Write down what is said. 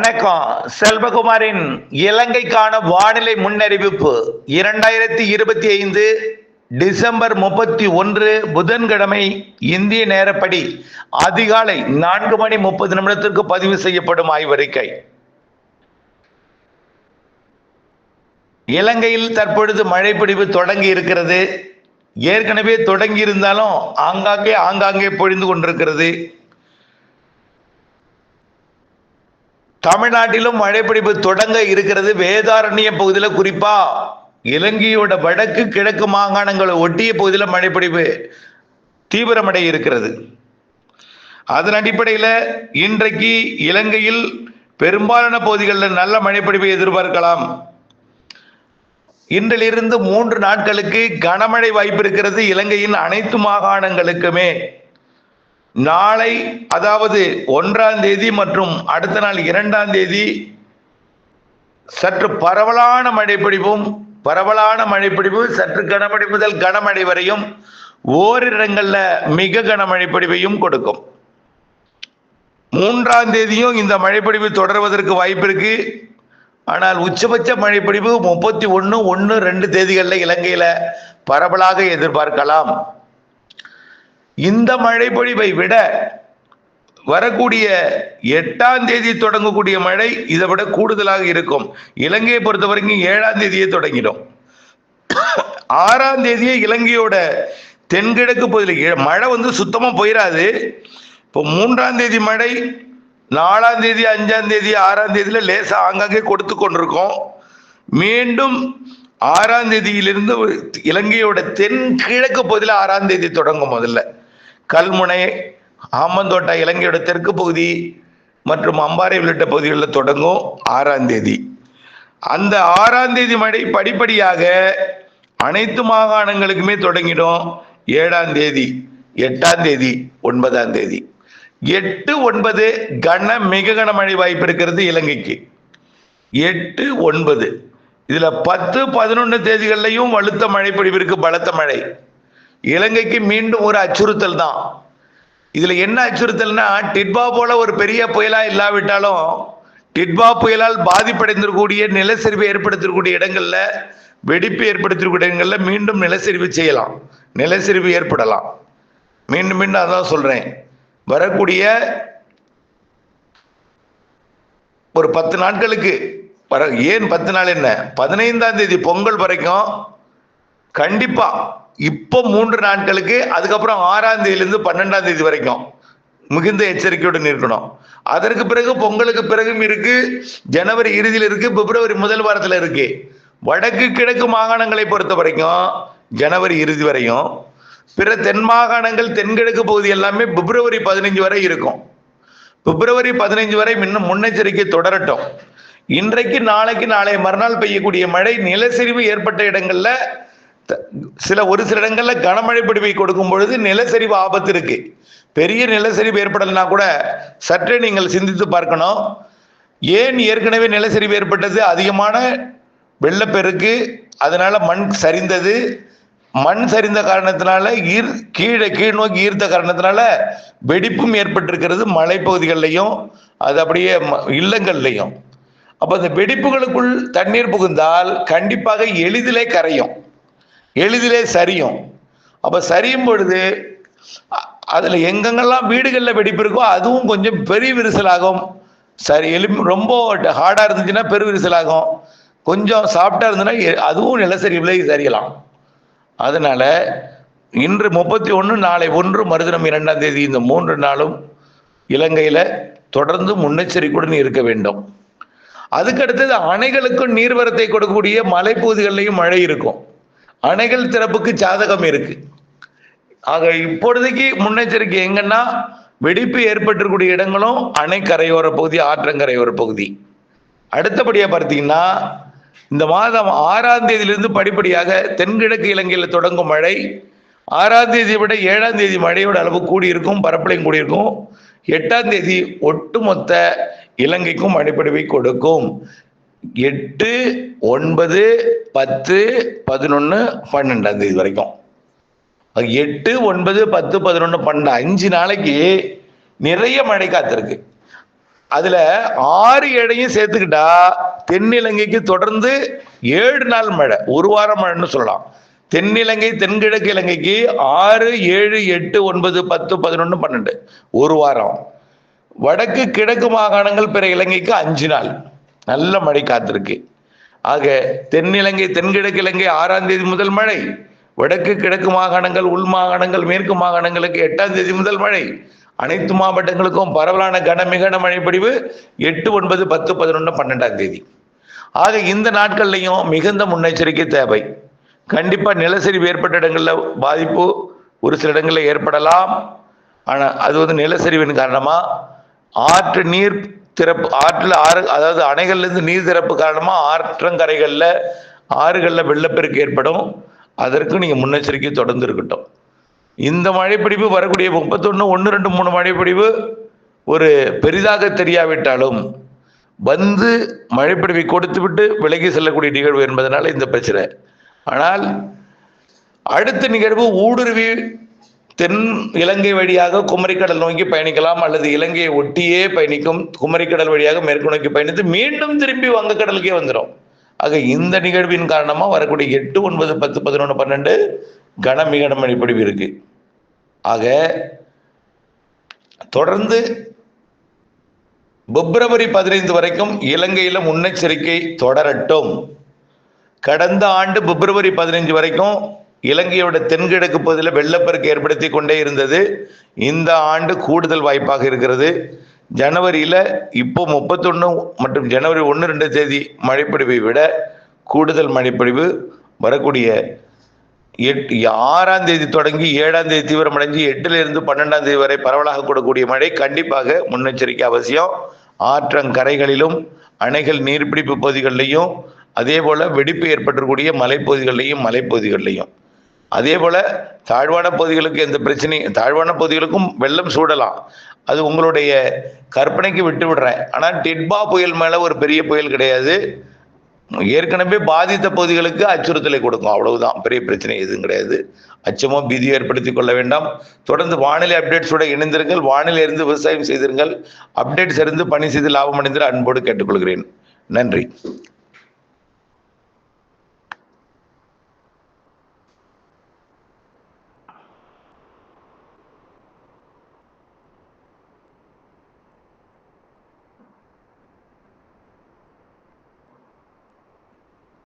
வணக்கம். செல்வகுமாரின் இலங்கைக்கான வானிலை முன்னறிவிப்பு. இரண்டாயிரத்தி இருபத்தி ஐந்து டிசம்பர் முப்பத்தி ஒன்று புதன்கிழமை இந்திய நேரப்படி அதிகாலை நான்கு மணி முப்பது நிமிடத்திற்கு பதிவு செய்யப்படும் ஆய்வறிக்கை. இலங்கையில் தற்பொழுது மழைப்பிடிவு தொடங்கி இருக்கிறது. ஏற்கனவே தொடங்கி இருந்தாலும் ஆங்காங்கே ஆங்காங்கே பொழிந்து கொண்டிருக்கிறது. தமிழ்நாட்டிலும் மழைப்பிடிப்பு தொடங்க இருக்கிறது வேதாரண்ய பகுதியில் குறிப்பா. இலங்கையோட வடக்கு கிழக்கு மாகாணங்களை ஒட்டிய பகுதியில் மழைப்பிடிப்பு தீவிரமடைய இருக்கிறது. அதன் அடிப்படையில் இன்றைக்கு இலங்கையில் பெரும்பாலான பகுதிகளில் நல்ல மழைப்பிடிப்பை எதிர்பார்க்கலாம். இன்றிலிருந்து மூன்று நாட்களுக்கு கனமழை வாய்ப்பு இருக்கிறது இலங்கையின் அனைத்து மாகாணங்களுக்குமே. நாளை அதாவது ஒன்றாம் தேதி மற்றும் அடுத்த நாள் இரண்டாம் தேதி சற்று பரவலான மழைப்பிடிப்பும் பரவலான மழைப்பிடிப்பு சற்று கனமழை முதல் கனமழை வரையும் ஓரிடங்களில் மிக கனமழை பொழிவையும் கொடுக்கும். மூன்றாம் தேதியும் இந்த மழைப்பிடிப்பு தொடர்வதற்கு வாய்ப்பு இருக்கு. ஆனால் உச்சபட்ச மழைப்பிடிப்பு முப்பத்தி ஒன்று ஒன்று ரெண்டு தேதிகளில் இலங்கையில் பரவலாக எதிர்பார்க்கலாம். இந்த மழை பொழிவை விட வரக்கூடிய எட்டாம் தேதி தொடங்கக்கூடிய மழை இதை விட கூடுதலாக இருக்கும். இலங்கையை பொறுத்த வரைக்கும் ஏழாம் தேதியே தொடங்கிடும். ஆறாம் தேதியே இலங்கையோட தென்கிழக்கு பகுதியில் மழை வந்து சுத்தமாக போயிடாது இப்போ மூன்றாம் தேதி மழை நாலாம் தேதி அஞ்சாம் தேதி ஆறாம் தேதியில் லேசாக ஆங்காங்கே கொடுத்து கொண்டிருக்கோம். மீண்டும் ஆறாம் தேதியிலிருந்து இலங்கையோட தென்கிழக்கு பகுதியில் ஆறாம் தேதி தொடங்கும் முதல்ல. கல்முனை ஆமந்தோட்டா இலங்கையோட தெற்கு பகுதி மற்றும் அம்பாறை உள்ளிட்ட பகுதிகளில் தொடங்கும் ஆறாம் தேதி. அந்த ஆறாம் தேதி மழை படிப்படியாக அனைத்து மாகாணங்களுக்குமே தொடங்கிடும் ஏழாம் தேதி எட்டாம் தேதி ஒன்பதாம் தேதி. எட்டு ஒன்பது கன மிக கனமழை வாய்ப்பு இருக்கிறது இலங்கைக்கு. எட்டு ஒன்பது. இதுல பத்து பதினொன்று தேதிகள்லையும் வலுத்த மழை பொழிவிற்கு பலத்த மழை. இலங்கைக்கு மீண்டும் ஒரு அச்சுறுத்தல் தான். இதுல என்ன அச்சுறுத்தல்னா டிட்பா போல ஒரு பெரிய புயலா இல்லாவிட்டாலும் டிட்பா புயலால் பாதிப்படைந்திருக்கக்கூடிய நிலச்சரிவு ஏற்படுத்தக்கூடிய இடங்கள்ல வெடிப்பு ஏற்படுத்தக்கூடிய இடங்கள்ல மீண்டும் நிலச்சரிவு செய்யலாம். நிலச்சரிவு ஏற்படலாம். மீண்டும் மீண்டும் அதான் சொல்றேன். வரக்கூடிய ஒரு பத்து நாட்களுக்கு வர ஏன் பத்து நாள் என்ன? பதினைந்தாம் தேதி பொங்கல் வரைக்கும் கண்டிப்பா இப்போ மூன்று நாட்களுக்கு அதுக்கப்புறம் ஆறாம் தேதியிலிருந்து பன்னெண்டாம் தேதி வரைக்கும் மிகுந்த எச்சரிக்கையுடன் இருக்கணும் அதற்கு பிறகு பொங்கலுக்கு பிறகும் இருக்கு ஜனவரி இறுதியில் இருக்கு பிப்ரவரி முதல் வாரத்தில் இருக்கு. வடக்கு கிழக்கு மாகாணங்களை பொறுத்த வரைக்கும் ஜனவரி இறுதி வரையும் பிற தென் மாகாணங்கள் தென்கிழக்கு பகுதி எல்லாமே பிப்ரவரி பதினைஞ்சு வரை இருக்கும். பிப்ரவரி பதினைஞ்சு வரை இன்னும் முன்னெச்சரிக்கை தொடரட்டும். இன்றைக்கு நாளைக்கு நாளை மறுநாள் பெய்யக்கூடிய மழை நிலச்சரிவு ஏற்பட்ட இடங்கள்ல சில ஒரு சில இடங்கள்ல கனமழை பிடிவை கொடுக்கும் பொழுது நிலச்சரிவு ஆபத்து இருக்கு. பெரிய நிலச்சரிவு ஏற்படலைன்னா கூட சற்றே நீங்கள் சிந்தித்து பார்க்கணும். ஏன் ஏற்கனவே நிலச்சரிவு ஏற்பட்டது? அதிகமான வெள்ளப்பெருக்கு அதனால மண் சரிந்தது. மண் சரிந்த காரணத்தினால ஈர் கீழே கீழ் நோக்கி ஈர்த்த காரணத்தினால வெடிப்பும் ஏற்பட்டிருக்கிறது மலைப்பகுதிகளிலையும் அது அப்படியே இல்லங்கள்லையும். அப்போ அந்த வெடிப்புகளுக்குள் தண்ணீர் புகுந்தால் கண்டிப்பாக எளிதிலே கரையும். எளிதிலே சரியும். அப்போ சரியும் பொழுது அதில் எங்கெங்கெல்லாம் வீடுகளில் வெடிப்பு இருக்கோ அதுவும் கொஞ்சம் பெரிய விரிசலாகும். சரி எலி ரொம்ப ஹார்டாக இருந்துச்சுன்னா பெரு விரிசலாகும். கொஞ்சம் சாஃப்டாக இருந்ததுன்னா அதுவும் நிலச்சரிவிலை சரியலாம். அதனால் இன்று முப்பத்தி ஒன்று நாளை ஒன்று மறுதினம் இரண்டாம் தேதி இந்த மூன்று நாளும் இலங்கையில் தொடர்ந்து முன்னெச்சரிக்கையுடன் இருக்க வேண்டும். அதுக்கடுத்தது அணைகளுக்கும் நீர்வரத்தை கொடுக்கக்கூடிய மலைப்பகுதிகளிலையும் மழை இருக்கும். அணைகள் திறப்புக்கு சாதகம் இருக்கு. ஆக இப்பொழுதைக்கு முன்னெச்சரிக்கை எங்கன்னா வெடிப்பு ஏற்பட்டிருக்கூடிய இடங்களும் அணை கரையோர பகுதி ஆற்றங்கரையோர பகுதி. அடுத்தபடியாக பார்த்தீங்கன்னா இந்த மாதம் ஆறாம் தேதியிலிருந்து படிப்படியாக தென்கிழக்கு இலங்கையில் தொடங்கும் மழை ஆறாம் தேதியை விட ஏழாம் தேதி மழையோட அளவு கூடியிருக்கும் பரப்பளையும் கூடியிருக்கும். எட்டாம் தேதி ஒட்டுமொத்த இலங்கைக்கும் மழைப்பொழிவை கொடுக்கும். எட்டு ஒன்பது பத்து பதினொன்று பன்னெண்டாம் தேதி வரைக்கும். எட்டு ஒன்பது பத்து பதினொன்று பன்னெண்டு அஞ்சு நாளைக்கு நிறைய மழை காத்திருக்கு. அதுல ஆறு ஏழையும் சேர்த்துக்கிட்டா தென்னிலங்கைக்கு தொடர்ந்து ஏழு நாள் மழை ஒரு வாரம் மழைன்னு சொல்லலாம். தென்னிலங்கை தென்கிழக்கு இலங்கைக்கு ஆறு ஏழு எட்டு ஒன்பது பத்து பதினொன்று பன்னெண்டு ஒரு வாரம். வடக்கு கிழக்கு மாகாணங்கள் பிற இலங்கைக்கு அஞ்சு நாள். நல்ல மழை காத்திருக்கு. ஆக தென்னிலங்கை தென்கிழக்கு இலங்கை ஆறாம் தேதி முதல் மழை. வடக்கு கிழக்கு மாகாணங்கள் உள் மாகாணங்கள் மேற்கு மாகாணங்களுக்கு எட்டாம் தேதி முதல் மழை. அனைத்து மாவட்டங்களுக்கும் பரவலான கனமிகன மழைப்பொழிவு எட்டு ஒன்பது பத்து பதினொன்று பன்னெண்டாம் தேதி. ஆக இந்த நாட்கள்லையும் மிகுந்த முன்னெச்சரிக்கை தேவை. கண்டிப்பாக நிலச்சரிவு ஏற்பட்ட இடங்களில் பாதிப்பு ஒரு சில இடங்களில் ஏற்படலாம். ஆனால் அது வந்து நிலச்சரிவின் காரணமாக ஆற்று நீர் திறப்பு ஆற்றில் ஆறு அதாவது அணைகள்லேருந்து நீர் திறப்பு காரணமாக ஆற்றங்கரைகளில் ஆறுகளில் வெள்ளப்பெருக்கு ஏற்படும். அதற்கு நீங்கள் முன்னெச்சரிக்கை தொடர்ந்து இருக்கட்டும். இந்த மழைப்பிடிப்பு வரக்கூடிய முப்பத்தொன்று ஒன்று ரெண்டு மூணு மழைப்பிடிவு ஒரு பெரிதாக தெரியாவிட்டாலும் வந்து மழைப்பிடிவை கொடுத்து விட்டு விலகி செல்லக்கூடிய நிகழ்வு என்பதனால இந்த பிரச்சனை. ஆனால் அடுத்த நிகழ்வு ஊடுருவி தென் இலங்கை வழியாக குமரிக்கடல் நோக்கி பயணிக்கலாம் அல்லது இலங்கையை ஒட்டியே பயணிக்கும் குமரிக்கடல் வழியாக மேற்கு நோக்கி பயணித்து மீண்டும் திரும்பி வங்கக்கடலுக்கே வந்துடும் ஆக இந்த நிகழ்வின் காரணமாக வரக்கூடிய எட்டு ஒன்பது பத்து பதினொன்று பன்னெண்டு கன மிக மழைப்பொழிவு இருக்கு. ஆக தொடர்ந்து பிப்ரவரி பதினைந்து வரைக்கும் இலங்கையில முன்னெச்சரிக்கை தொடரட்டும். கடந்த ஆண்டு பிப்ரவரி பதினைஞ்சு வரைக்கும் இலங்கையோட தென்கிழக்கு பகுதியில் வெள்ளப்பெருக்கு ஏற்படுத்தி கொண்டே இருந்தது. இந்த ஆண்டு கூடுதல் வாய்ப்பாக இருக்கிறது. ஜனவரியில் இப்போ முப்பத்தொன்று மற்றும் ஜனவரி ஒன்று ரெண்டு தேதி மழைப்பொழிவை விட கூடுதல் மழைப்பொழிவு வரக்கூடிய எட் ஆறாம் தேதி தொடங்கி ஏழாம் தேதி தீவிரமடைஞ்சு எட்டுலேருந்து பன்னெண்டாம் தேதி வரை பரவலாக கூடக்கூடிய மழை கண்டிப்பாக முன்னெச்சரிக்கை அவசியம். ஆற்றங்கரைகளிலும் அணைகள் நீர்பிடிப்பு பகுதிகளிலையும் அதே போல் வெடிப்பு ஏற்பட்டக்கூடிய மலைப்பகுதிகளிலையும் மலைப்பகுதிகளிலையும். அதே போல் தாழ்வான பகுதிகளுக்கு எந்த பிரச்சனையும் தாழ்வான பகுதிகளுக்கும் வெள்ளம் சூடலாம். அது உங்களுடைய கற்பனைக்கு விட்டு விடுறேன். ஆனால் டிட்பா புயல் மேலே ஒரு பெரிய புயல் கிடையாது. ஏற்கனவே பாதித்த பகுதிகளுக்கு அச்சுறுத்தலை கொடுக்கும். அவ்வளவுதான். பெரிய பிரச்சனை எதுவும் கிடையாது. அச்சமோ பீதியோ ஏற்படுத்திக் கொள்ள வேண்டாம். தொடர்ந்து வானிலை அப்டேட்ஸோட இணைந்திருங்கள். வானிலை இருந்து விவசாயம் செய்திருங்கள். அப்டேட்ஸ் இருந்து பணி செய்து லாபம் அடைந்து அன்போடு கேட்டுக்கொள்கிறேன். நன்றி.